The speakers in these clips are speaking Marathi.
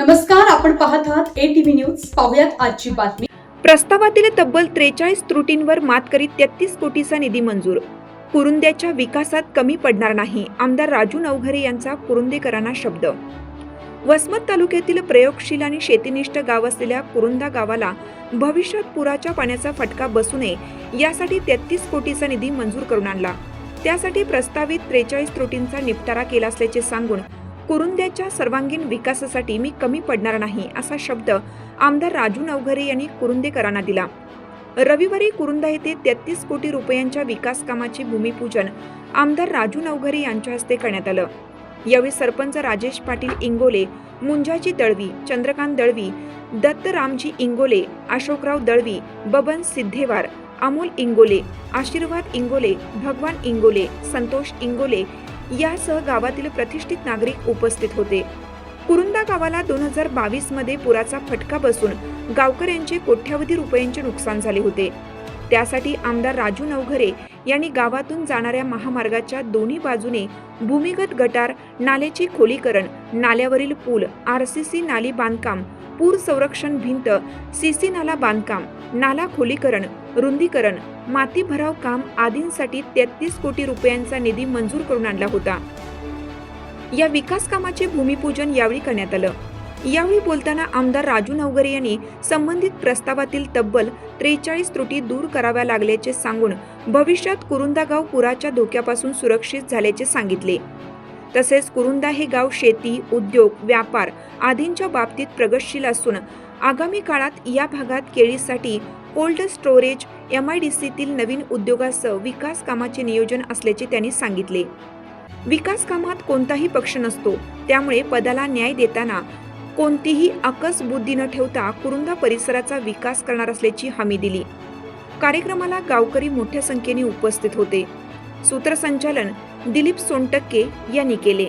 नमस्कार आपण पाहत आहात ए टीव्ही न्यूज पाहुयात आजची बातमी. प्रस्तावातील तब्बल त्रेचाळीस त्रुटींवर मात करीत तेहतीस कोटीचा निधी मंजूर. कुरुंद्याच्या विकासात कमी पडणार नाही आमदार राजू नवघरे यांचा कुरुंदेकरांना शब्द. वसमत तालुक्यातील प्रयोगशील आणि शेतीनिष्ठ गाव असलेल्या कुरुंदा गावाला भविष्यात पुराच्या पाण्याचा फटका बसू नये यासाठी तेहतीस कोटीचा निधी मंजूर करून आणला. त्यासाठी प्रस्तावित त्रेचाळीस त्रुटींचा निपटारा केला असल्याचे सांगून कुरुंद्याच्या सर्वांगीण विकासासाठी मी कमी पडणार नाही असा शब्द आमदार राजू नवघरे यांनी कुरुंदेकरांना दिला. रविवारी कुरुंदा येथे तेहतीस कोटी रुपयांच्या विकास कामाचे भूमिपूजन आमदार राजू नवघरे यांच्या हस्ते करण्यात आलं. यावेळी सरपंच राजेश पाटील इंगोले मुंजाजी दळवी चंद्रकांत दळवी दत्त रामजी इंगोले अशोकराव दळवी बबन सिद्धेवार अमोल इंगोले आशीर्वाद इंगोले भगवान इंगोले संतोष इंगोले यासह गावातील प्रतिष्ठित नागरिक उपस्थित होते. कुरुंदा गावाला दोन हजार बावीसमध्ये पुराचा फटका बसून गावकऱ्यांचे कोट्यावधी रुपयांचे नुकसान झाले होते. त्यासाठी आमदार राजू नवघरे यांनी गावातून जाणाऱ्या महामार्गाच्या दोन्ही बाजूने भूमिगत गटार नाल्याची खोलीकरण नाल्यावरील पूल आरसीसी नाली बांधकाम पूर संरक्षण भिंत सीसी नाला बांधकाम नाला खोलीकरण रुंदीकरण माती भराव काम आदींसाठी तेहतीस कोटी रुपयांचा निधी मंजूर करून आणला होता. या विकास कामाचे भूमिपूजन यावेळी करण्यात आलं. यावेळी बोलताना आमदार राजू नवगरे यांनी संबंधित प्रस्तावातील तब्बल त्रेचाळीस त्रुटी दूर कराव्या लागल्याचे सांगून भविष्यात कुरुंदा गाव पुराच्या धोक्यापासून सुरक्षित झाल्याचे सांगितले. तसेच कुरुंदा हे गाव शेती उद्योग व्यापार आदींच्या बाबतीत प्रगतशील असून आगामी काळात या भागात केळीसाठी cold storage M I D सीतील नवीन उद्योगासह विकास कामाचे नियोजन असल्याचे त्यांनी सांगितले. विकास कामात कोणताही पक्ष नसतो त्यामुळे पदाला न्याय देताना कोणतीही अकस बुद्धी न ठेवता कुरुंदा परिसराचा विकास करणार असल्याची हमी दिली. कार्यक्रमाला गावकरी मोठ्या संख्येने उपस्थित होते. सूत्रसंचालन दिलीप सोनटक्के यांनी केले.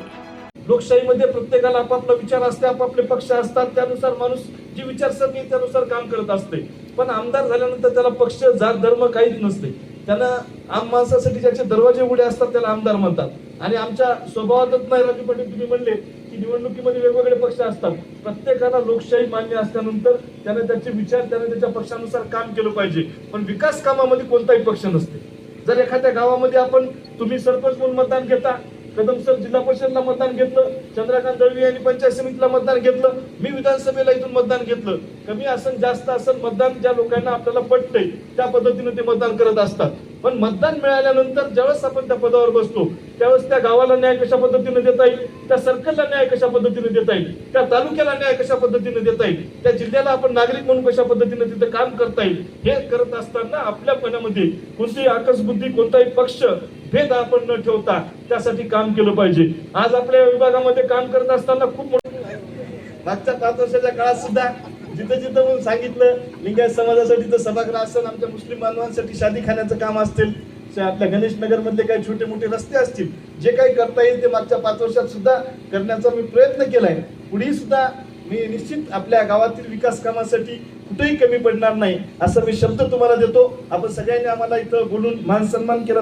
लोकशाहीमध्ये प्रत्येकाला आपापला विचार असते आपापले पक्ष असतात त्यानुसार माणूस जी विचारसरणी त्यानुसार काम करत असते. पण आमदार झाल्यानंतर त्याला पक्ष जात धर्म काहीच नसते. त्यांना आम माणसासाठी ज्याचे दरवाजे उघडे असतात त्याला आमदार म्हणतात. आणि आमच्या स्वभावातच नाही राजू पाटील तुम्ही म्हणले की निवडणुकीमध्ये वेगवेगळे पक्ष असतात. प्रत्येकाला लोकशाही मान्य असल्यानंतर त्याने त्याचे विचार त्याने त्याच्या पक्षानुसार काम केलं पाहिजे. पण विकास कामामध्ये कोणताही पक्ष नसते. जर एखाद्या गावामध्ये आपण तुम्ही सरपंच म्हणून मतदान घेता कदम सर जिल्हा परिषदला मतदान घेतलं चंद्रकांत दळवी यांनी पंचायत समितीला मतदान घेतलं मी विधानसभेला इथून मतदान घेतलं. कमी असन जास्त असन मतदान ज्या लोकांना आपल्याला पटतंय त्या पद्धतीने ते मतदान करत असतात. पण मतदान मिळाल्यानंतर ज्यावेळेस आपण त्या पदावर बसतो त्यावेळेस त्या गावाला न्याय कशा पद्धतीने देता येईल त्या सर्कलला न्याय कशा पद्धतीने देता येईल त्या तालुक्याला न्याय कशा पद्धतीने देता येईल त्या जिल्ह्याला आपण नागरिक म्हणून कशा पद्धतीने तिथे काम करता येईल हे करत असताना आपल्या पणामध्ये कोणतीही आकसबुद्धी कोणताही पक्ष भेद आपण न ठेवता त्यासाठी काम केलं पाहिजे. आज आपल्या विभागामध्ये काम करत असताना खूप मोठं मागच्या पाच वर्षाच्या काळात सुद्धा जिथं जिथं म्हणून सांगितलं लिंगायत समाजासाठी तर सभागृह असेल आमच्या मुस्लिम बांधवांसाठी शादीखान्याचं काम असतील आपल्या गणेश नगर मधले काही छोटे मोठे रस्ते असतील जे काही करता येईल ते मागच्या पाच वर्षात सुद्धा करण्याचा मी प्रयत्न केलाय. पुढेही सुद्धा मी निश्चित आपल्या गावातील विकास कामासाठी कुठेही कमी पडणार नाही असं मी शब्द तुम्हाला देतो. आपण सगळ्यांनी आम्हाला इथं बोलून मान सन्मान केला.